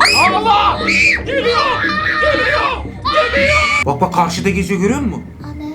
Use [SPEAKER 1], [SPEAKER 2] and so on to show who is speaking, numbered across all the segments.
[SPEAKER 1] Allah! Geliyor! Geliyor! Geliyor! Bak bak karşıda geziyor görüyor musun?
[SPEAKER 2] Anne.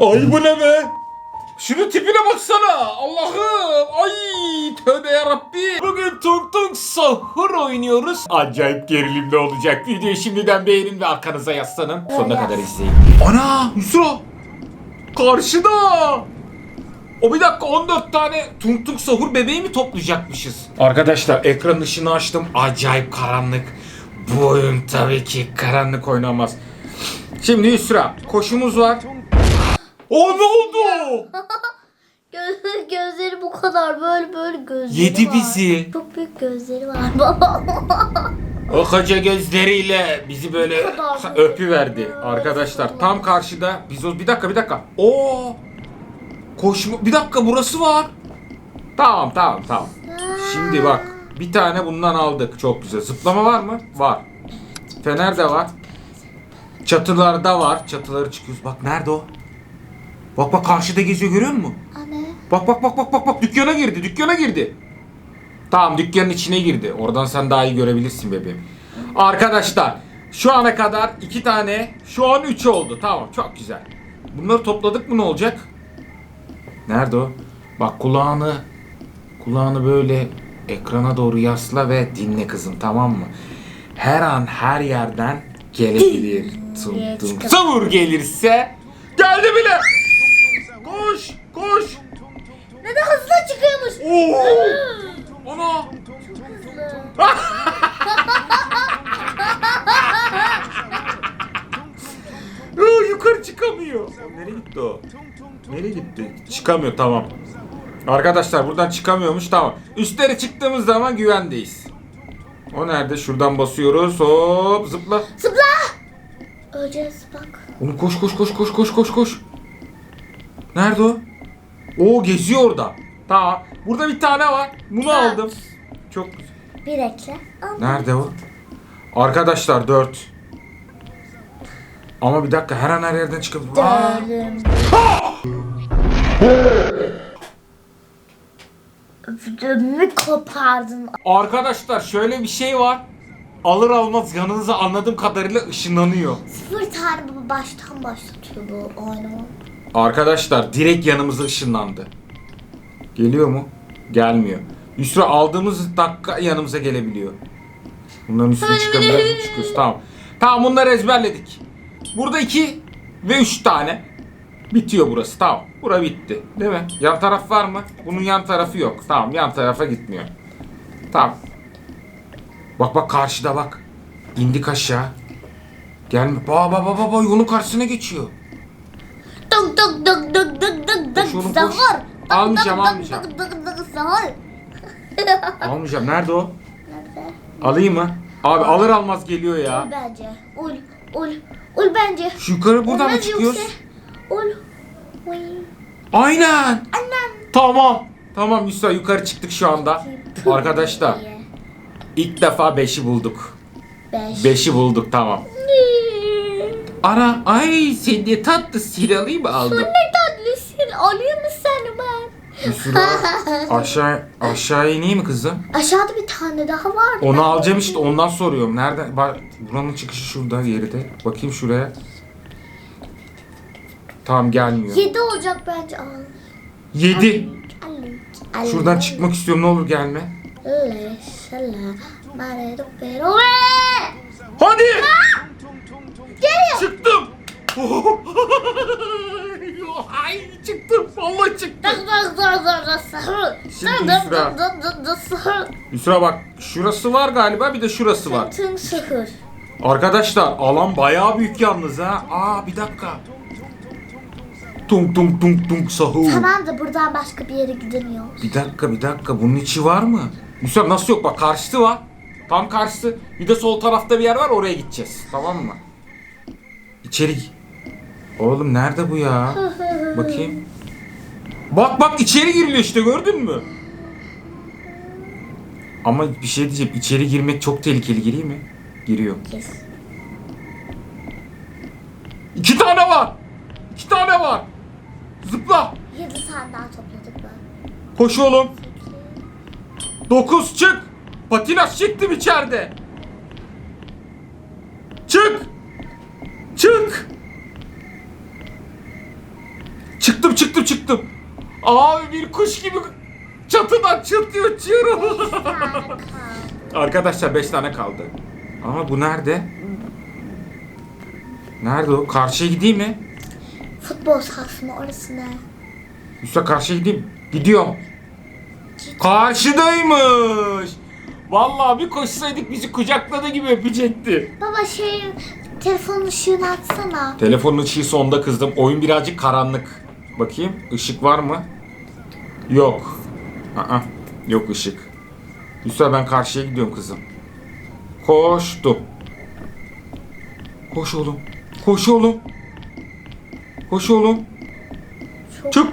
[SPEAKER 1] Ay bu ne be? Şunun tipine baksana. Allah'ım. Ay tövbe yarabbi. Bugün Tung Tung Sahur oynuyoruz. Acayip gerilimli olacak. Videoyu şimdiden beğenin ve arkanıza yaslanın. Sonuna kadar izleyin. Ana Yusra. Karşıda. O bir dakika 14 tane Tung Tung Sahur bebeği mi toplayacakmışız? Arkadaşlar ekran ışığını açtım. Acayip karanlık. Bu oyun tabii ki karanlık oynamaz. Şimdi Yusra koşumuz var. O ne oldu?
[SPEAKER 2] Göz, gözleri bu kadar böyle böyle gözleri
[SPEAKER 1] Yedi
[SPEAKER 2] var.
[SPEAKER 1] bizi.
[SPEAKER 2] Çok büyük gözleri var baba.
[SPEAKER 1] O koca gözleriyle bizi böyle
[SPEAKER 2] kadar
[SPEAKER 1] öpüverdi arkadaşlar. Tam karşıda biz o bir dakika bir dakika. Oo! Koşma bir dakika burası var. Tamam tamam tamam. Şimdi bak bir tane bundan aldık. Çok güzel. Zıplama var mı? Var. Fener de var. Çatılarda var. Çatıları çıkıyoruz. Bak nerede o? Bak bak karşıda geziyor görüyor musun?
[SPEAKER 2] Anne.
[SPEAKER 1] Bak bak bak bak bak bak dükkana girdi dükkana girdi. Tamam dükkanın içine girdi. Oradan sen daha iyi görebilirsin bebeğim. Arkadaşlar şu ana kadar iki tane şu an üç oldu. Tamam çok güzel. Bunları topladık mı ne olacak? Nerede o? Bak kulağını kulağını böyle ekrana doğru yasla ve dinle kızım tamam mı? Her an her yerden gelebilir. Tum tum. Savur gelirse geldi bile. Koş koş.
[SPEAKER 2] Ne de hızlı çıkıyormuş.
[SPEAKER 1] Oo! Ana! Aa, yukarı çıkamıyor. Nereye gitti o? Nereye gitti? Çıkamıyor tamam. Arkadaşlar buradan çıkamıyormuş tamam. Üstlere çıktığımız zaman güvendeyiz. O nerede? Şuradan basıyoruz. Hop zıpla.
[SPEAKER 2] Zıpla. Öleceğiz bak.
[SPEAKER 1] Oğlum koş koş koş koş koş koş koş. Nerede o? Oo geziyor orada. Tamam. Burada bir tane var. Bunu
[SPEAKER 2] Ha.
[SPEAKER 1] aldım. Çok güzel.
[SPEAKER 2] Bir ekle. Al.
[SPEAKER 1] Nerede o? Arkadaşlar 4. Ama bir dakika her an her yerden çıkabilir. Aa!
[SPEAKER 2] Dördüm. Ödümü kopardın.
[SPEAKER 1] Arkadaşlar şöyle bir şey var. Alır almaz yanınıza anladığım kadarıyla ışınlanıyor.
[SPEAKER 2] Sıfır tane baştan başlatıyor bu oyunu.
[SPEAKER 1] Arkadaşlar direkt yanımıza ışınlandı. Geliyor mu? Gelmiyor. Yusra aldığımız dakika yanımıza gelebiliyor. Bunların üstüne çıkabiliyoruz çıkıyoruz. Tamam. Tamam bunları ezberledik. Burada iki ve üç tane. Bitiyor burası. Tamam. Bura bitti. Değil mi? Yan taraf var mı? Bunun yan tarafı yok. Tamam yan tarafa gitmiyor. Tamam. Bak bak karşıda bak. İndik aşağı. Gelme. Baba baba baba yolun karşısına geçiyor.
[SPEAKER 2] Dık dık dık dık dık dık
[SPEAKER 1] Koş oğlum,
[SPEAKER 2] dık
[SPEAKER 1] koş.
[SPEAKER 2] sahur. Dık
[SPEAKER 1] Almayacağım,
[SPEAKER 2] dık
[SPEAKER 1] almayacağım.
[SPEAKER 2] Dık dık dık sahur.
[SPEAKER 1] Almayacağım. Nerede o?
[SPEAKER 2] Nerede?
[SPEAKER 1] Alayım mı? Abi alır almaz geliyor
[SPEAKER 2] Ul
[SPEAKER 1] ya.
[SPEAKER 2] bence. Ul. Ul. Ul bence.
[SPEAKER 1] Şu yukarı buradan mı
[SPEAKER 2] Olmaz
[SPEAKER 1] çıkıyoruz?
[SPEAKER 2] yoksa. Ul. Uy.
[SPEAKER 1] Aynen.
[SPEAKER 2] Annem.
[SPEAKER 1] Tamam. Tamam Yusra yukarı çıktık şu anda. Arkadaşlar ilk defa 5'i bulduk.
[SPEAKER 2] Beş.
[SPEAKER 1] 5'i bulduk tamam. Ara ay sen de tatlı silahıyı mı aldın?
[SPEAKER 2] Ne tatlısın. Alayım mı seni ben?
[SPEAKER 1] Yusra aşağı aşağı ineyim mi kızım?
[SPEAKER 2] Aşağıda bir tane daha var.
[SPEAKER 1] Onu alacağım işte ondan soruyorum. Nerede? Bak buranın çıkışı şurada geride. Bakayım şuraya. Tamam gelmiyor.
[SPEAKER 2] Yedi olacak bence. Al.
[SPEAKER 1] 7.
[SPEAKER 2] Al. Al.
[SPEAKER 1] Şuradan çıkmak istiyorum ne olur gelme. Hadi!
[SPEAKER 2] Geliyor.
[SPEAKER 1] Çıktım. Ay çıktım. Vallahi çıktım.
[SPEAKER 2] Dık dık dık dık dık sahur.
[SPEAKER 1] Şimdi Yusra. Yusra bak şurası var galiba bir de şurası var.
[SPEAKER 2] Tın sahur.
[SPEAKER 1] Arkadaşlar alan bayağı büyük yalnız ha. Aa bir dakika. Tung tung tung tung sahur.
[SPEAKER 2] Tamam da buradan başka bir yere gidemiyor.
[SPEAKER 1] Bir dakika bir dakika bunun içi var mı? Yusra nasıl yok bak karşısı var. Tam karşısı. Bir de sol tarafta bir yer var oraya gideceğiz. Tamam mı? İçeri. Oğlum nerede bu ya? Bakayım. Bak bak içeri giriliyor işte gördün mü? Ama bir şey diyeceğim. içeri girmek çok tehlikeli gireyim mi? Giriyor.
[SPEAKER 2] Kes.
[SPEAKER 1] İki tane var. İki tane var. Zıpla.
[SPEAKER 2] Yedi tane daha topladık ben.
[SPEAKER 1] Koş oğlum. Dokuz çık. Patinaj çektim içeride. Çık. Çık. Çıktım çıktım çıktım. Abi bir kuş gibi çatıdan çatıyor uçuyorum. Arkadaşlar 5 tane kaldı. Ama bu nerede? Nerede o? Karşıya gideyim mi?
[SPEAKER 2] Futbol sahası mı orası ne?
[SPEAKER 1] Üste karşıya gideyim. Gidiyorum. Karşıdaymış. Vallahi bir koşsaydık bizi kucakladı gibi öpecekti.
[SPEAKER 2] Baba şey telefonun ışığını açsana.
[SPEAKER 1] Telefonun ışığı sonda kızdım. Oyun birazcık karanlık. Bakayım ışık var mı? Yok. Aa, yok ışık. Yusuf ben karşıya gidiyorum kızım. Koştum. Koş oğlum. Koş oğlum. Koş oğlum.
[SPEAKER 2] Çok,
[SPEAKER 1] Çık.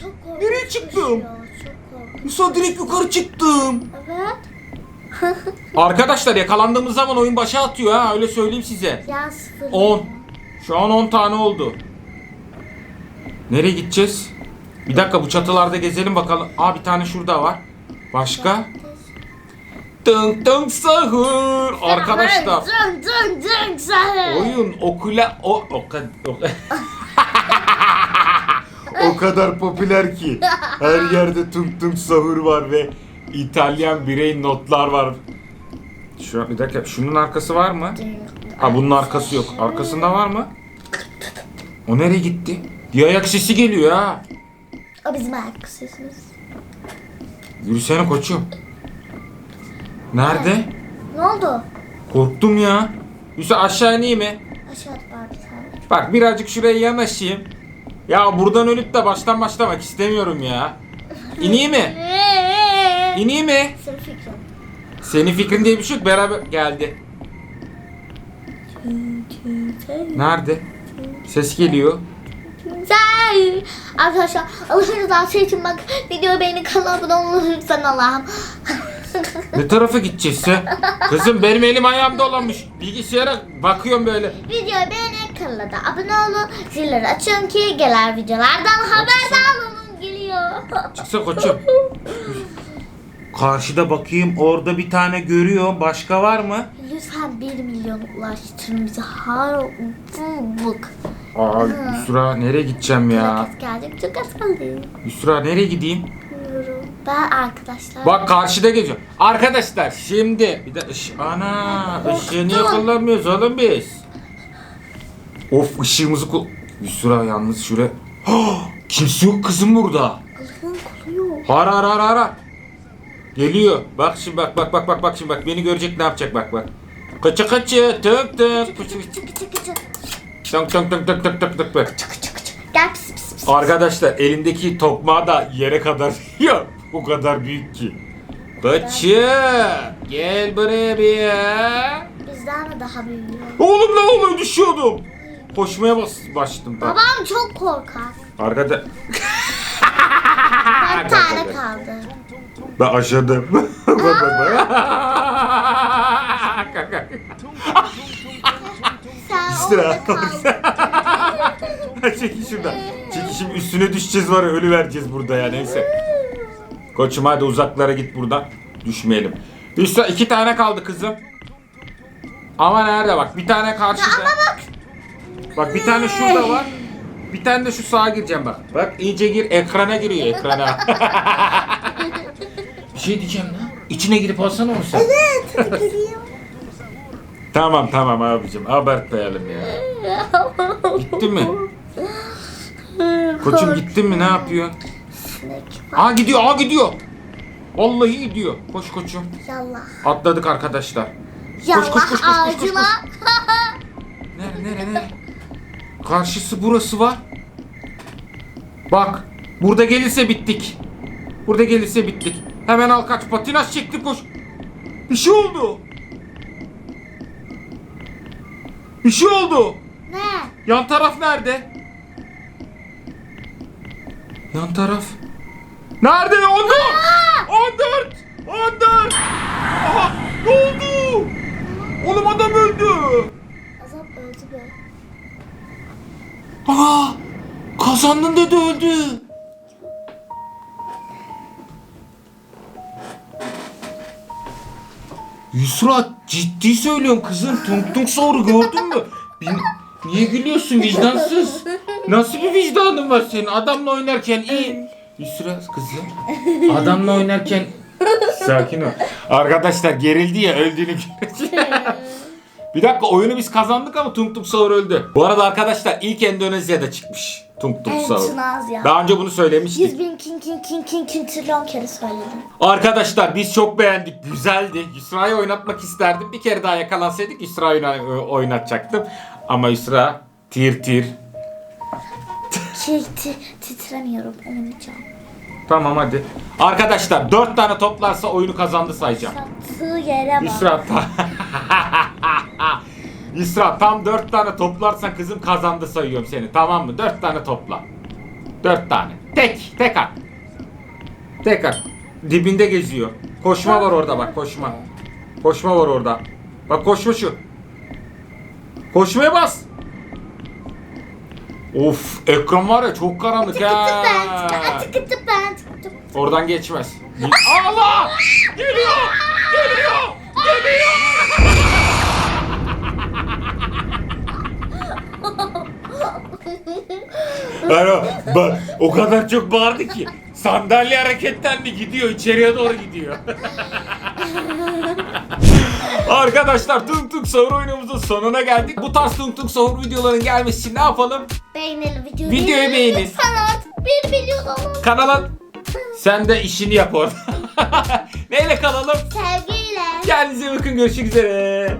[SPEAKER 2] çok korkunç
[SPEAKER 1] Nereye çıktım?
[SPEAKER 2] ya, Çok korkunç.
[SPEAKER 1] Direkt yukarı çıktım.
[SPEAKER 2] Evet.
[SPEAKER 1] Arkadaşlar yakalandığımız zaman oyun başa atıyor ha öyle söyleyeyim size.
[SPEAKER 2] Ya sıfır.
[SPEAKER 1] 10. Şu an 10 tane oldu. Nereye gideceğiz? Bir dakika bu çatılarda gezelim bakalım. Aa bir tane şurada var. Başka? Tıng tıng sahur. Arkadaşlar
[SPEAKER 2] Dın dın dın dın.
[SPEAKER 1] oyun okula o o kadar o, o kadar popüler ki her yerde tung tung sahur var ve İtalyan birey notlar var. Şu bir dakika şunun arkası var mı? Ha bunun arkası yok. Arkasında var mı? O nereye gitti? Bir ayak sesi geliyor ha.
[SPEAKER 2] O bizim ayak sesimiz.
[SPEAKER 1] Yürüsene koçum. Nerede?
[SPEAKER 2] Ne oldu?
[SPEAKER 1] Korktum ya. Yusuf aşağı ineyim mi?
[SPEAKER 2] Aşağıda var bir tane.
[SPEAKER 1] Bak birazcık şuraya yanaşayım. Ya buradan ölüp de baştan başlamak istemiyorum ya. İneyim mi? İneyim mi?
[SPEAKER 2] Senin fikrin.
[SPEAKER 1] Senin fikrin diye bir şey yok. Beraber geldi. Nerede? Ses geliyor.
[SPEAKER 2] Güzel. Arkadaşlar Allah rızası için bak video beğeni kanala abone olun lütfen Allah'ım.
[SPEAKER 1] Ne tarafa gideceğiz sen? Kızım benim elim ayağım dolanmış. Bilgisayara bakıyorum böyle.
[SPEAKER 2] Videoyu beğenin kanala da abone olun. Zilleri açın ki gelen videolardan haberdar olun geliyor.
[SPEAKER 1] Çıksa koçum. Karşıda bakayım orada bir tane görüyor. Başka var mı?
[SPEAKER 2] Lütfen 1 milyon ulaştırın bize.
[SPEAKER 1] Aa Yusra nereye gideceğim ya?
[SPEAKER 2] Çok az geldik. Çok az kaldı.
[SPEAKER 1] Yusra nereye gideyim?
[SPEAKER 2] Bilmiyorum. Ben arkadaşlar.
[SPEAKER 1] Bak karşıda geziyor. Arkadaşlar şimdi bir de ış ana ışığı niye kullanmıyoruz oğlum biz? Of ışığımızı kul... Yusra yalnız şuraya... Kimse yok kızım burada.
[SPEAKER 2] Allah'ım koluyor.
[SPEAKER 1] Har har har har, har. Geliyor. Bak şimdi bak bak bak bak bak şimdi bak beni görecek ne yapacak bak bak. Kaçı kaçı tık tık.
[SPEAKER 2] Çıkı çıkı çıkı çıkı çıkı.
[SPEAKER 1] Tık tık tık tık tık tık tık tık.
[SPEAKER 2] Çıkı çıkı çıkı. Gel pis pis pis.
[SPEAKER 1] Arkadaşlar elindeki tokmağı da yere kadar ya o kadar büyük ki. Kaçı gel buraya bir ya.
[SPEAKER 2] Bizden de daha büyüyor.
[SPEAKER 1] Oğlum ne oluyor düşüyordum. Koşmaya bas başladım ben.
[SPEAKER 2] Babam çok korkak.
[SPEAKER 1] Arkada
[SPEAKER 2] Bir tane kaldı.
[SPEAKER 1] ben aşağıdım.
[SPEAKER 2] Kaldın.
[SPEAKER 1] Çekil şuradan. Çekil şimdi üstüne düşeceğiz var ya ölü vereceğiz burada ya neyse. Koçum hadi uzaklara git buradan. Düşmeyelim. Üstü iki tane kaldı kızım. Ama nerede bak bir tane karşıda.
[SPEAKER 2] Ama bak.
[SPEAKER 1] Bak bir tane şurada var. Bir tane de şu sağa gireceğim bak. Bak iyice gir ekrana giriyor ekrana. bir şey diyeceğim lan. İçine girip alsana onu sen.
[SPEAKER 2] Gireyim.
[SPEAKER 1] Tamam tamam abicim abartmayalım ya. Gitti mi? Koçum gittin mi ne?
[SPEAKER 2] Sinek.
[SPEAKER 1] Aa gidiyor aa gidiyor. Vallahi gidiyor. Koş koçum.
[SPEAKER 2] Yallah.
[SPEAKER 1] Atladık arkadaşlar.
[SPEAKER 2] Yallah
[SPEAKER 1] koş, koş, koş, koş, koş,
[SPEAKER 2] ağacıma.
[SPEAKER 1] Nere nere nere? Karşısı burası var. Bak. Burada gelirse bittik. Burada gelirse bittik. Hemen al kaç patinaj çekti koş. Bir şey oldu. Bir şey oldu.
[SPEAKER 2] ne?
[SPEAKER 1] Yan taraf nerede? Yan taraf. Nerede? 14! 14! 14! Aha! Ne oldu? Oğlum adam öldü.
[SPEAKER 2] Azap öldü be.
[SPEAKER 1] Aa! Kazandın dedi öldü. Yusra ciddi söylüyorum kızım. Tung tung soru gördün mü? Bin- Niye gülüyorsun vicdansız? Nasıl bir vicdanın var senin? Adamla oynarken iyi. Yusra kızım. Adamla oynarken Sakin ol. Arkadaşlar gerildi ya öldüğünü görünce. Bir dakika oyunu biz kazandık ama Tung Tung Sahur öldü. Bu arada arkadaşlar ilk Endonezya'da çıkmış Tung Tung Sahur.
[SPEAKER 2] Şınaz ya.
[SPEAKER 1] Daha önce bunu söylemiştik.
[SPEAKER 2] Yüz bin kin kin kin kin kin trilyon kere söyledim.
[SPEAKER 1] Arkadaşlar biz çok beğendik. Güzeldi. Yusra'yı oynatmak isterdim. Bir kere daha yakalansaydık Yusra'yı oyna- oynatacaktım. Ama Yusra tir tir.
[SPEAKER 2] Şey, ti- titremiyorum oynayacağım.
[SPEAKER 1] Tamam hadi. Arkadaşlar 4 tane toplarsa oyunu kazandı sayacağım.
[SPEAKER 2] Sattığı yere bak.
[SPEAKER 1] Yusra ta- Yusra tam 4 tane toplarsan kızım kazandı sayıyorum seni. Tamam mı? 4 tane topla. 4 tane. Tek. Tek at. Tek at. Dibinde geziyor. Koşma var orada bak koşma. Koşma var orada. Bak koşma şu. Koşmaya bas. Of ekran var ya çok karanlık ha. Oradan geçmez. Allah! Geliyor! Geliyor! Geliyor! Ano, ba- o kadar çok bağırdı ki sandalye hareketlendi gidiyor içeriye doğru gidiyor. Arkadaşlar Tung Tung Sahur oyunumuzun sonuna geldik. Bu tarz Tung Tung Sahur videoların gelmesi için ne yapalım?
[SPEAKER 2] Beğenelim videoyu.
[SPEAKER 1] Videoyu beğenin.
[SPEAKER 2] Artık bir milyon olun.
[SPEAKER 1] Kanala sen de işini yap orada. Neyle kalalım?
[SPEAKER 2] Sevgiyle.
[SPEAKER 1] Kendinize bakın görüşmek üzere.